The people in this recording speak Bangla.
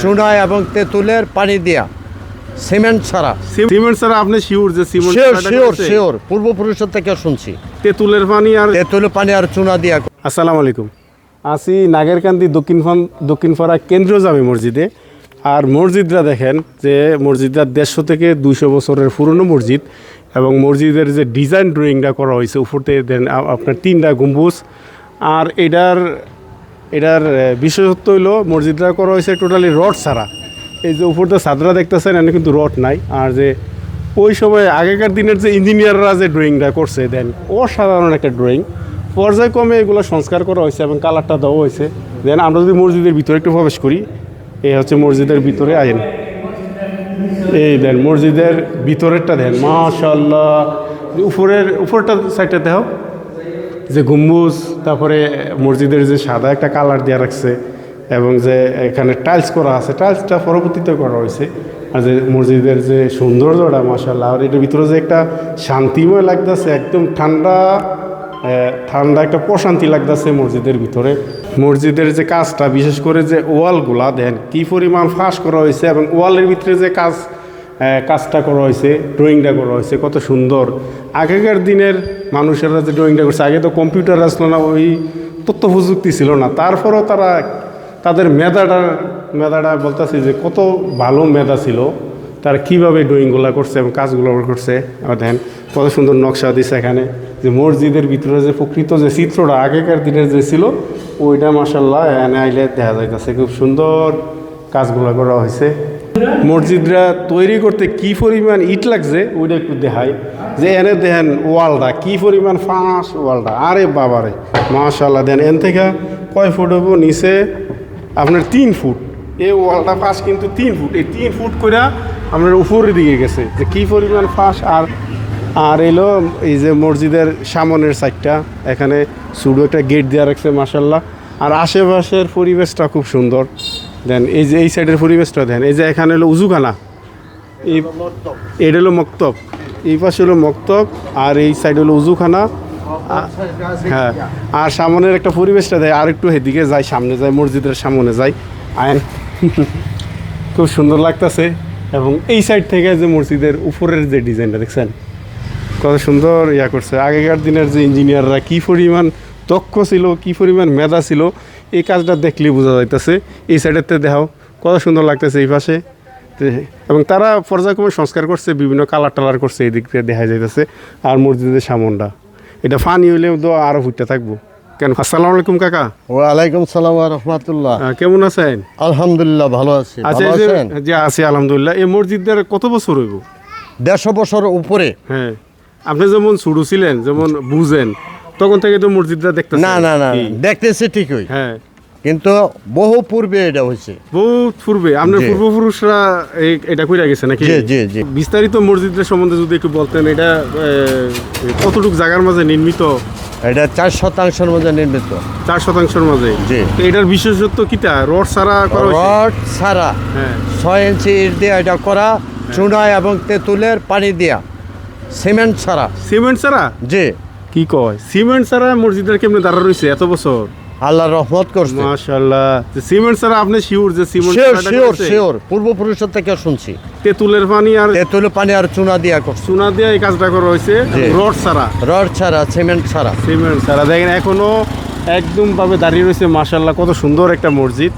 চুনা এবং তেঁতুলের পানি দিয়া। সিমেন্ট ছাড়া। সিমেন্ট ছাড়া আপনি শিওর যে সিমেন্ট শিওর শিওর? শিওর পূর্বপুরুষের থেকে শুনছি। তেঁতুলের পানি আর তেঁতুলের পানি আর চুনা দিয়া আসসালামু আলাইকুম। আসি নাগেরকান্দি দক্ষিণ দক্ষিণপাড়া কেন্দ্রীয় জামে মসজিদে। আর মসজিদরা দেখেন যে মসজিদটা দেড়শো থেকে দুইশো বছরের পুরনো মসজিদ এবং মসজিদের যে ডিজাইন ড্রয়িংটা করা হয়েছে উপরতে দেন আপনার তিনটা গম্বুজ। আর এটার এটার বিশেষত্ব হইল মসজিদটা করা হয়েছে টোটালি রড ছাড়া। এই যে উপরতে ছাদরা দেখতেছেন এখানে কিন্তু রড নাই। আর যে ওই সময় আগেকার দিনের যে ইঞ্জিনিয়াররা যে ড্রয়িংটা করছে, দেন অসাধারণ একটা ড্রয়িং পর্যায়ক্রমে এগুলো সংস্কার করা হয়েছে এবং কালারটা দেওয়া হয়েছে। দেন আমরা যদি মসজিদের ভিতরে একটু প্রবেশ করি এ হচ্ছে মসজিদের ভিতরে, আইন। এই দেন মসজিদের ভিতরেরটা দেন মাশাল্লাহ উপরের, উপরটা সাইডটা দেখো যে গম্বুজ, তারপরে মসজিদের যে সাদা একটা কালার দেওয়া রাখছে এবং যে এখানে টাইলস করা আছে টাইলসটা পরবর্তীতে করা হয়েছে। আর যে মসজিদের যে সৌন্দর্যটা মাসাল্লাহ আর এটার ভিতরে যে একটা শান্তিময় লাগতেছে, একদম ঠান্ডা ঠান্ডা একটা প্রশান্তি লাগতেছে মসজিদের ভিতরে। মসজিদের যে কাজটা, বিশেষ করে যে ওয়ালগুলা দেন কি পরিমাণ ফাঁস করা হয়েছে এবং ওয়ালের ভিতরে যে কাজ কাজটা করা হয়েছে ড্রয়িংটা করা হয়েছে, কত সুন্দর। আগেকার দিনের মানুষেরা যে ড্রয়িংটা করছে, আগে তো কম্পিউটার আসলো না, ওই তথ্য প্রযুক্তি ছিল না। তারপরেও তারা তাদের মেধাটা মেধাটা বলতেছে যে কত ভালো মেধা ছিল, তারা কীভাবে ড্রয়িংগুলো করছে এবং কাজগুলো করছে। আবার দেখেন, কত সুন্দর নকশা দিছে এখানে, যে মসজিদের ভিতরে যে প্রকৃত যে চিত্রটা, আগেকার দিনের যে ছিল, ওইটা মাসাল্লাহ এখানে আইলে দেখা যাইতেছে। খুব সুন্দর কাজগুলো করা হয়েছে। মসজিদরা তৈরি করতে কি পরিমাণ ইট লাগছে, ওইটা একটু দেখাই। যে এনে দেখেন ওয়ালটা, কি পরিমাণ ফাঁস ওয়ালটা। আরে বাবারে মাশাল্লাহ দেন এন থেকে কয় ফুট হব? নিচে আপনার তিন ফুট। এই ওয়ালটা ফাঁস কিন্তু তিন ফুট। এই তিন ফুট করে আপনার উপরের দিকে গেছে। যে কি পরিমাণ ফাঁস, আর আর এলো এই যে মসজিদের সামনের সাইডটা, এখানে শুধু একটা গেট দেওয়া রাখছে মাসাল্লাহ আর আশেপাশের পরিবেশটা খুব সুন্দর। দেন, এই যে এই সাইডের পরিবেশটা দেন, এই যে এখানে হলো উজুখানা। এই এটা হলো মক্তব। এই পাশে হলো মক্তব, আর এই সাইড হলো উজুখানা। হ্যাঁ আর সামনের একটা পরিবেশটা দেয়, আর একটু এদিকে যায় সামনে যায় মসজিদের সামনে যায় আইন খুব সুন্দর লাগতেছে। এবং এই সাইড থেকে যে মসজিদের উপরের যে ডিজাইনটা, দেখছেন? কত সুন্দর ইয়া করছে। আগেকার দিনের যে ইঞ্জিনিয়াররা কী পরিমাণ দক্ষ ছিল, কি পরিমাণ মেধা ছিল এই কাজটা দেখলেই বোঝা যাইতেছে। এই সাইডেতে দেখাও কত সুন্দর লাগতেছে এই পাশে। এবং তারা পর্যায়ক্রমে সংস্কার করছে বিভিন্ন কালার টালার করছে এই দিক থেকে দেখা যাইতেছে। আর মসজিদের সামনটা। এটা ফানি হইলে তো আরও ফুটতে থাকব। কেন আসসালামু আলাইকুম কাকা। ওয়ালাইকুম সালাম রহমতুল্লাহ। কেমন আছেন? আলহামদুলিল্লাহ ভালো আছি। আচ্ছা যে আছি আলহামদুলিল্লাহ। এই মসজিদের কত বছর হইব? দেড়শো বছর উপরে। হ্যাঁ। আপনি যেমন শুরু ছিলেন যেমন বুঝেন তখন থেকে তো মসজিদটা দেখতে না না না দেখতেছে ঠিকই। হ্যাঁ। কিন্তু বহু পূর্বে এটা হয়েছে। বহু পূর্বে। আপনার পূর্বপুরুষরা এটা কইরা গেছে নাকি? জি, জি, জি। বিস্তারিত মসজিদের সম্বন্ধে যদি একটু বলতেন এটা কতটুকু জায়গার মাঝে নির্মিত? এটা চার শতাংশের মধ্যে নির্মিত। চার শতাংশের মাঝে? জি। তো এটার বিশেষত্ব কিটা রড ছাড়া করা? রড ছাড়া। হ্যাঁ। ছয় ইঞ্চি ইট দিয়ে এটা করা চুনা এবং তেঁতুলের পানি দিয়া। সিমেন্ট ছাড়া। সিমেন্ট ছাড়া? জি। কি কয়? সিমেন্ট ছাড়া মসজিদের কেমনে দাঁড়া রয়েছে এত বছর? আল্লাহ রহমত করছে। মাশাআল্লাহ। যে সিমেন্ট ছাড়া আপনি শিওর যে সিমেন্ট শিওর শিওর? শিওর পূর্বপুরুষের থেকে শুনছি। তেঁতুলের পানি আর তেঁতুলের পানি আর চুনা দিয়া করছে। চুনা দিয়ে এই কাজটা করা হয়েছে। রড ছাড়া। রড ছাড়া সিমেন্ট ছাড়া। সিমেন্ট ছাড়া। দেখেন এখনও একদম ভাবে দাঁড়িয়ে রয়েছে মাশাল্লাহ কত সুন্দর একটা মসজিদ।